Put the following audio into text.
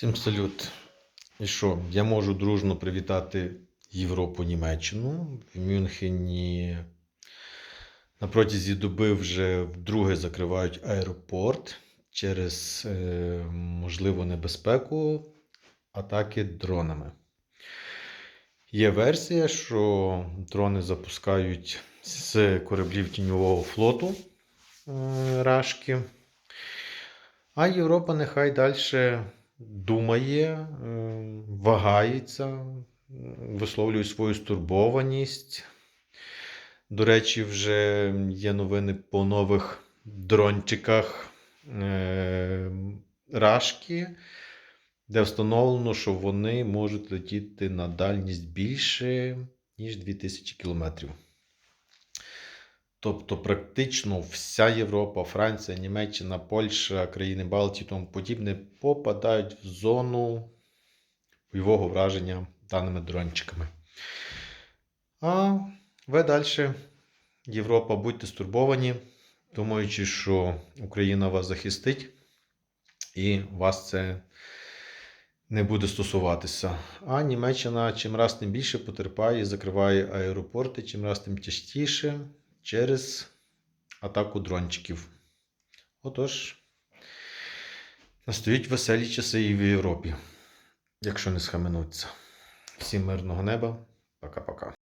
Всім салют. І що, я можу дружно привітати Європу, Німеччину. В Мюнхені на протязі доби вже вдруге закривають аеропорт через е, можливу небезпеку атаки дронами. Є версія, що дрони запускають з кораблів тіньового флоту е, Рашки. А Європа нехай далі думає, е, вагається, висловлює свою стурбованість. До речі, вже є новини по нових дрончиках е, Рашки, де встановлено, що вони можуть летіти на дальність більше, ніж 2000 кілометрів. Тобто, практично вся Європа, Франція, Німеччина, Польща, країни Балтії і тому подібне попадають в зону бойового враження даними дрончиками. А ви далі, Європа, будьте стурбовані, думаючи, що Україна вас захистить, і вас це не буде стосуватися. А Німеччина чим раз тим більше потерпає, закриває аеропорти, чим раз тим частіше через атаку дрончиків. Отож, настають веселі часи і в Європі, якщо не схаменуться. Всім мирного неба. Пока-пока.